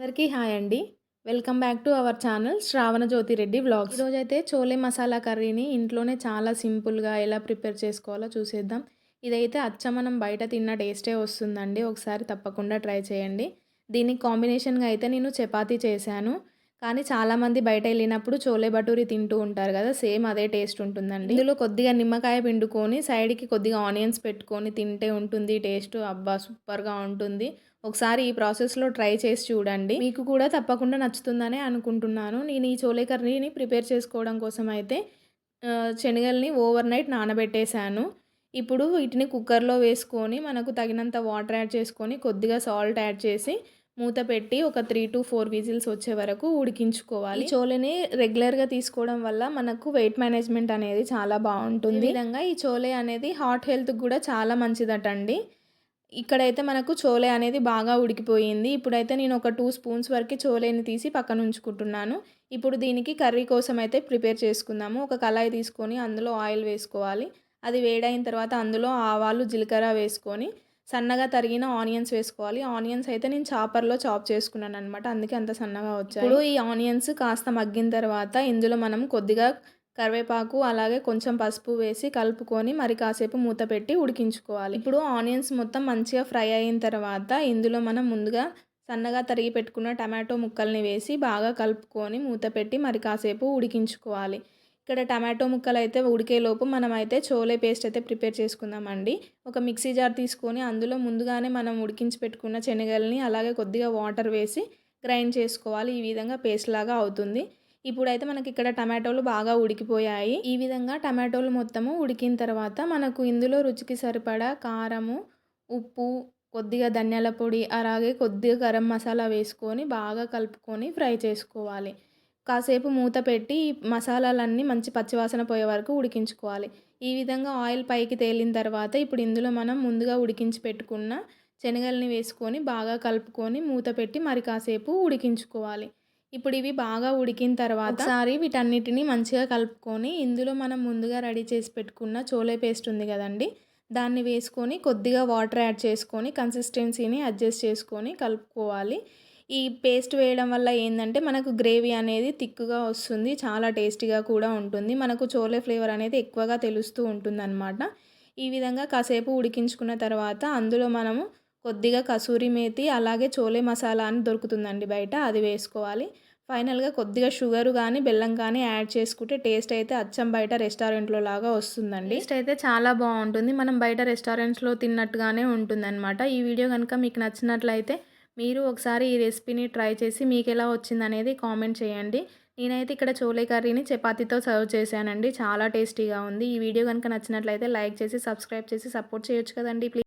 అందరికీ హాయ్ అండి. Welcome back to our channel Shravana Jyothi Reddy vlogs. ఈరోజైతే చోలే మసాలా కర్రీని ఇంట్లోనే చాలా సింపుల్గా ఎలా ప్రిపేర్ చేసుకోవాలో చూసేద్దాం. ఇదైతే అచ్చ మనం బయట తిన్న టేస్టే వస్తుందండి. ఒకసారి తప్పకుండా ట్రై చేయండి. దీనికి కాంబినేషన్గా అయితే నేను చపాతీ చేశాను. కానీ చాలామంది బయట వెళ్ళినప్పుడు చోలే భటూరి తింటూ ఉంటారు కదా సేమ్ అదే టేస్ట్ ఉంటుందండి. ఇందులో కొద్దిగా నిమ్మకాయ పిండుకొని సైడ్కి కొద్దిగా ఆనియన్స్ పెట్టుకొని తింటే ఉంటుంది టేస్ట్ అబ్బా సూపర్గా ఉంటుంది. ఒకసారి ఈ ప్రాసెస్లో ట్రై చేసి చూడండి. మీకు కూడా తప్పకుండా నచ్చుతుందని అనుకుంటున్నాను. నేను ఈ చోలే కర్రీని ప్రిపేర్ చేసుకోవడం కోసం అయితే శనగల్ని ఓవర్ నైట్ నానబెట్టేశాను. ఇప్పుడు వీటిని కుక్కర్లో వేసుకొని మనకు తగినంత వాటర్ యాడ్ చేసుకొని కొద్దిగా సాల్ట్ యాడ్ చేసి మూత పెట్టి ఒక త్రీ టు ఫోర్ విజిల్స్ వచ్చే వరకు ఉడికించుకోవాలి. చోలేని రెగ్యులర్గా తీసుకోవడం వల్ల మనకు వెయిట్ మేనేజ్మెంట్ అనేది చాలా బాగుంటుంది. ఈ విధంగా ఈ చోలే అనేది హార్ట్ హెల్త్కి కూడా చాలా మంచిదటండి. ఇక్కడైతే మనకు చోలే అనేది బాగా ఉడికిపోయింది. ఇప్పుడైతే నేను ఒక టూ స్పూన్స్ వరకు చోలేని తీసి పక్కన ఉంచుకుంటున్నాను. ఇప్పుడు దీనికి కర్రీ కోసం అయితే ప్రిపేర్ చేసుకుందాము. ఒక కళాయి తీసుకొని అందులో ఆయిల్ వేసుకోవాలి. అది వేడైన తర్వాత అందులో ఆవాలు జీలకర్ర వేసుకొని సన్నగా తరిగిన ఆనియన్స్ వేసుకోవాలి. ఆనియన్స్ అయితే నేను చాపర్లో చాప్ చేసుకున్నాను అనమాట అందుకే అంత సన్నగా వచ్చాయి. ఇప్పుడు ఈ ఆనియన్స్ కాస్త మగ్గిన తర్వాత ఇందులో మనం కొద్దిగా కరివేపాకు అలాగే కొంచెం పసుపు వేసి కలుపుకొని మరి కాసేపు మూత పెట్టి ఉడికించుకోవాలి. ఇప్పుడు ఆనియన్స్ మొత్తం మంచిగా ఫ్రై అయిన తర్వాత ఇందులో మనం ముందుగా సన్నగా తరిగి పెట్టుకున్న టమాటో ముక్కల్ని వేసి బాగా కలుపుకొని మూత పెట్టి మరి కాసేపు ఉడికించుకోవాలి. ఇక్కడ టమాటో ముక్కలు అయితే ఉడికేలోపు మనం అయితే చోలే పేస్ట్ అయితే ప్రిపేర్ చేసుకుందామండి. ఒక మిక్సీ జార్ తీసుకొని అందులో ముందుగానే మనం ఉడికించి పెట్టుకున్న శనగల్ని అలాగే కొద్దిగా వాటర్ వేసి గ్రైండ్ చేసుకోవాలి. ఈ విధంగా పేస్ట్ లాగా అవుతుంది. ఇప్పుడైతే మనకి ఇక్కడ టమాటోలు బాగా ఉడికిపోయాయి. ఈ విధంగా టమాటోలు మొత్తము ఉడికిన తర్వాత మనకు ఇందులో రుచికి సరిపడా కారము ఉప్పు కొద్దిగా ధనియాల పొడి అలాగే కొద్దిగా గరం మసాలా వేసుకొని బాగా కలుపుకొని ఫ్రై చేసుకోవాలి. కాసేపు మూత పెట్టి మసాలాలన్నీ మంచి పచ్చివాసన పోయే వరకు ఉడికించుకోవాలి. ఈ విధంగా ఆయిల్ పైకి తేలిన తర్వాత ఇప్పుడు ఇందులో మనం ముందుగా ఉడికించి పెట్టుకున్న శనగల్ని వేసుకొని బాగా కలుపుకొని మూత పెట్టి మరి కాసేపు ఉడికించుకోవాలి. ఇప్పుడు ఇవి బాగా ఉడికిన తర్వాత ఒకసారి వీటన్నిటిని మంచిగా కలుపుకొని ఇందులో మనం ముందుగా రెడీ చేసి పెట్టుకున్న చోలే పేస్ట్ ఉంది కదండి దాన్ని వేసుకొని కొద్దిగా వాటర్ యాడ్ చేసుకొని కన్సిస్టెన్సీని అడ్జస్ట్ చేసుకొని కలుపుకోవాలి. ఈ పేస్ట్ వేయడం వల్ల ఏంటంటే మనకు గ్రేవీ అనేది తిక్కుగా వస్తుంది చాలా టేస్టీగా కూడా ఉంటుంది. మనకు చోలే ఫ్లేవర్ అనేది ఎక్కువగా తెలుస్తూ ఉంటుందన్నమాట. ఈ విధంగా కాసేపు ఉడికించుకున్న తర్వాత అందులో మనము కొద్దిగా కసూరి మేతి అలాగే చోలే మసాలా అని దొరుకుతుందండి బయట అది వేసుకోవాలి. ఫైనల్గా కొద్దిగా షుగర్ కానీ బెల్లం కానీ యాడ్ చేసుకుంటే టేస్ట్ అయితే అచ్చం బయట రెస్టారెంట్లో లాగా వస్తుందండి. టేస్ట్ అయితే చాలా బాగుంటుంది. మనం బయట రెస్టారెంట్స్లో తిన్నట్టుగానే ఉంటుందన్నమాట. ఈ వీడియో కనుక మీకు నచ్చినట్లయితే మీరు ఒకసారి ఈ రెసిపీని ట్రై చేసి మీకు ఎలా వచ్చింది అనేది కామెంట్ చేయండి. నేనైతే ఇక్కడ చోలే కర్రీని చపాతీతో సర్వ్ చేశానండి. చాలా టేస్టీగా ఉంది. ఈ వీడియో కనుక నచ్చినట్లయితే లైక్ చేసి సబ్స్క్రైబ్ చేసి సపోర్ట్ చేయొచ్చు కదండి. ప్లీజ్